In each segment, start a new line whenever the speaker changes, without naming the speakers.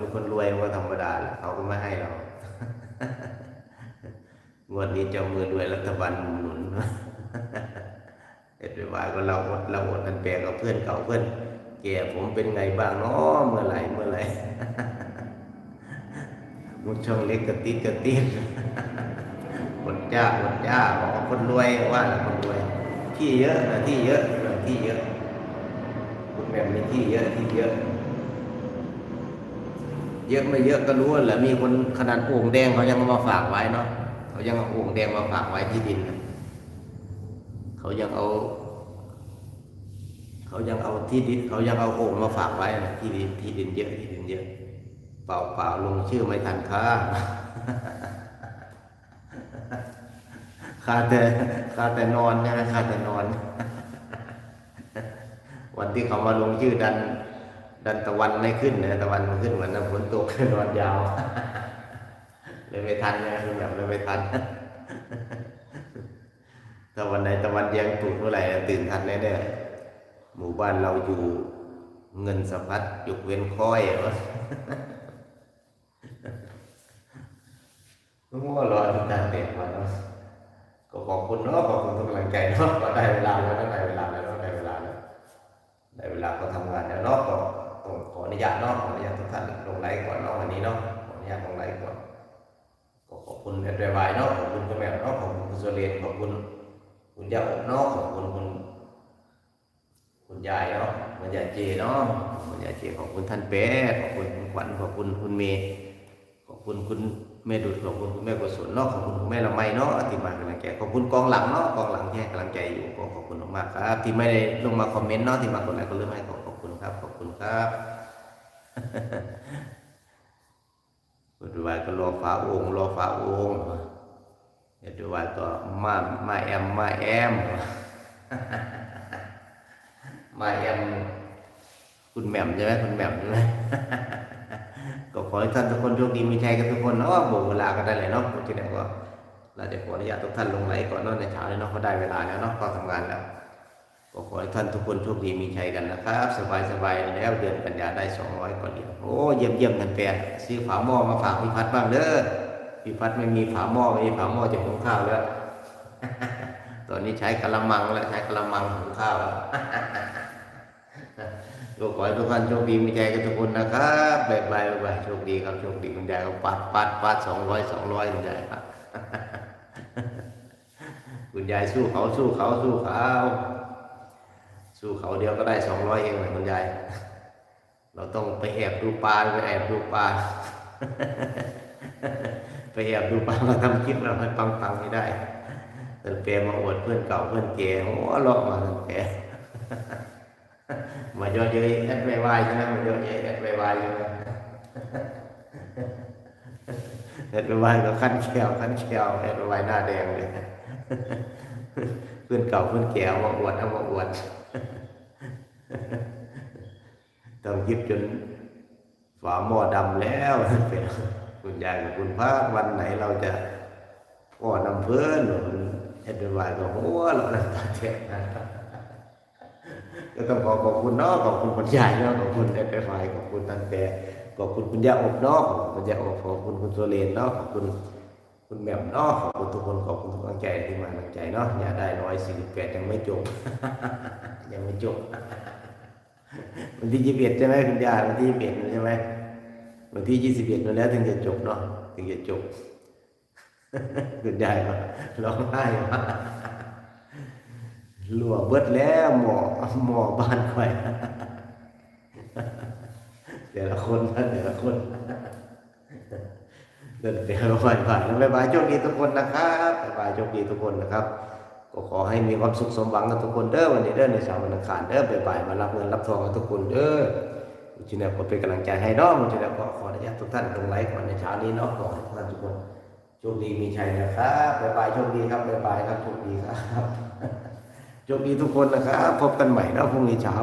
เป็นคนรวยก็ธรรมดาแหละเขาก็ไม่ให้เรางวดนี้เจ้ามือรวยรัฐบาลหนุนเอ็ดวายก็เราอดเราอดกันแปลกับเพื่อนเก่าเพื่อนแก่ผมเป็นไงบ้างเนาะเมื่อไหร่เมื่อไหร่มุดช่องเล็กกระติดกระติดหมดจ้าหมดจ้าบอกคนรวยว่าล้วคนรวย ที่เยอะนะที่เยอะนะที่เยอะคุณแม่มีที่เยอะที่เยอะ เยอะไม่เยอะก็รู้แหละมีคนขนาดโอ่งแดงเขายังเอามาฝากไว้เนาะเขายังเอาโอ่งแดงมาฝากไว้ที่ดินเขายังเอา เขายังเอาที่ดินเขายังเอาโอ่งมาฝากไว้นะที่ดินที่ดินเยอะที่ดินเยอะเปล่าเปล่าลงชื่อไม่ทันค่าค่าแต่ค่าแต่นอนนะค่าแต่นอน วันที่เขามาลงชื่อดัน ดันตะวันไม่ขึ้นนะตะวันมันขึ้นเหมือนน้ำฝนตกนอนยาวเลยไม่ทันนะคือแบบเลยไม่ทันถ้าวันไหนตะวันยังปลุกเมื่อไหร่ตื่นทันแน่ๆหมู่บ้านเราอยู่เงินสะพัดยกเว้นค่อยเหรอก็มั่วรอทุกการเด็กมาเนาะก็ขอบคุณเนาะขอบคุณทุกกำลังใจเนาะก็ได้เวลาแล้วได้เวลาแล้วได้เวลาแล้วได้เวลาก็ทำงานแล้วเนาะก็ต้องขออนุ ญาตเนาะขออนุญาตทุกท่านลงไลฟ์ก่อนเนาะวันนี้เนาะขออนุญาตลงไลฟ์ก่อนก็ขอบคุณแอดไวเนาะขอบคุณคุณแม่เนาะขอบคุณคุณโซเลนขอบคุณคุณยาอบเนาะขอบคุณคุณคุณยายเนาะคุณยายเจเนาะคุณยายเจขอบคุณท่านแป๊ะขอบคุณคุณขวัญขอบคุณคุณเมย์ขอบคุณคุณแม่ดุดขอบคุณคุณแม่กุศลเนาะขอบคุณคุณแม่ละไมเนาะที่มากำลังใจขอบคุณกองหลังเนาะกองหลังที่ให้กำลังใจอยู่ก็ขอบคุณมากครับ ที่ไม่ได้ลงมาคอมเมนต์เนาะที่มากดไลค์ก็เรื่องให้ขอขอบคุณครับขอบคุณครับ คุณดูไว้ก็รอฟ้าองค์รอฟ้าองค์เดี๋ยวดูไว้ก็มามาแอมมาแอมมาแอมคุณแหม่มใช่ไหมคุณแหม่มใช่ไหมก็ขอให้ท่านทุกคนโชคดีมีชัยกันทุกคนเนาะโบกเวลากันได้เลยเนาะทีนี้ก็เราจะขออนุญาตทุกท่านลงไลฟ์ก่อนเนาะในเช้านี้เนาะก็ได้เวลาแล้วเนาะก็ทำงานแล้ว ก็ขอให้ท่านทุกคนโชคดีมีชัยกันนะครับ สบายสบายๆแล้วเดือนกันยาได้สองร้อยกว่าเหรียญโอ้เยี่ยมเยี่ยมกันแปรซื้อฝาหม้อมาฝากพี่พัดบ้างเด้อพี่พัดไม่มีฝาหม้อไม่มีฝาหม้อจะหุงข้าวแล้วตอนนี้ใช้กะละมังแล้วใช้กะละมังหุงข้าวแล้วก็ขอให้ทุกท่านโชคดีมีใจกันทุกคนนะครับบายบายบายโชคดีครับโชคดีคุณยายก็ปัดปัดปัดสองร้อยสองร้อยคุณยายครับคุณยายสู้เขาสู้เขาสู้เขา สู้เขาเดียวก็ได้สองร้อยเองเลยคุณยาย เราต้องไปแอบดูปลาไปแอบดูปลา ไปแอบดูปลามาทำคลิปเราให้ปังๆไม่ได้แต่เปมาอวดเพื่อนเก่าเพื่อนเก๋โอ้เลาะมาตั้งแต่มาเยอะเย้ยแอดไวายใช่ไหมมาเยอะเย้ยแอดไวายใช่ไหมแอดไวายก็ขั้นแขวขั้นแขวแอดไวายหน้าแดงเลยเพื่อนเก่าเพื่อนแก่มาอวดเอามาอวด ต้องยิบจนฝาหม้อดำแล้วคุณยายกับคุณพระวันไหนเราจะพ่อนำเพื่อนหรือแอดไวายก็หัวเราะน้ำตาแตกนะก็ต้องขอขอบคุณเนาะขอบคุณคุณยายเนาะขอบคุณแอดไฟขอบคุณตันแต่ขอบคุณคุณย่าอบเนาะขอบคุณคุณย่าอบขอบคุณคุณโซเลนเนาะขอบคุณคุณแหม่มเนาะขอบคุณทุกคนขอบคุณทุกกำลังใจที่มากำลังใจเนาะอย่าได้ร้อยสี่สิบแปดยังไม่จบยังไม่จบ วันที่ยี่สิบเอ็ดใช่ไหมคุณยายวันที่ยี่สิบเอ็ดใช่ไหมวันที่ยี่สิบเอ็ดนั่นแล้วถึงจะจบเนาะถึงจะจบคุณยายก็ร้องไห้ว่าหลัวเบิดแล้วหมอหมอบ้านข่อยแต่ละคนนะแต่ละคนเดินแต่ละวันผ่านแล้วบ๊ายบายโชคดีทุกคนนะครับบายบายโชคดีทุกคนนะครับ ก็ขอให้มีความสุขสมหวังกันทุกคนเด้อวันนี้เด้อในเช้าวันอังคารเด้อบ๊ายบายมารับเงินรับทองกันทุกคนเด้อมุจิเนก็เป็นกำลังใจให้เนาะมุจิเนก็ขออนุญาตทุกท่านลงไลค์ก่อนในเช้านี้เนาะขอให้ทุกท่านทุกคนโชคดีมีชัยนะครับบ๊ายบายโชคดีครับบ๊ายบายครับโชคดีครับโชคดีทุกคนนะครับพบกันใหม่เนาะพรุ่งนี้เช้า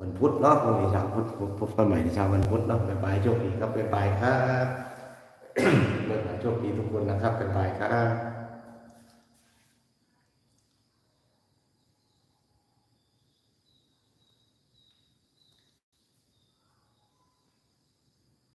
วันพุธเนาะพรุ่งนี้เช้าพุธพบพบกันใหม่ในเช้าวันพุธเนาะบ๊ายบายโชคดีครับบ๊ายบายครับบ๊ายบายโชคดีทุกคนนะครับบ๊ายบายครับ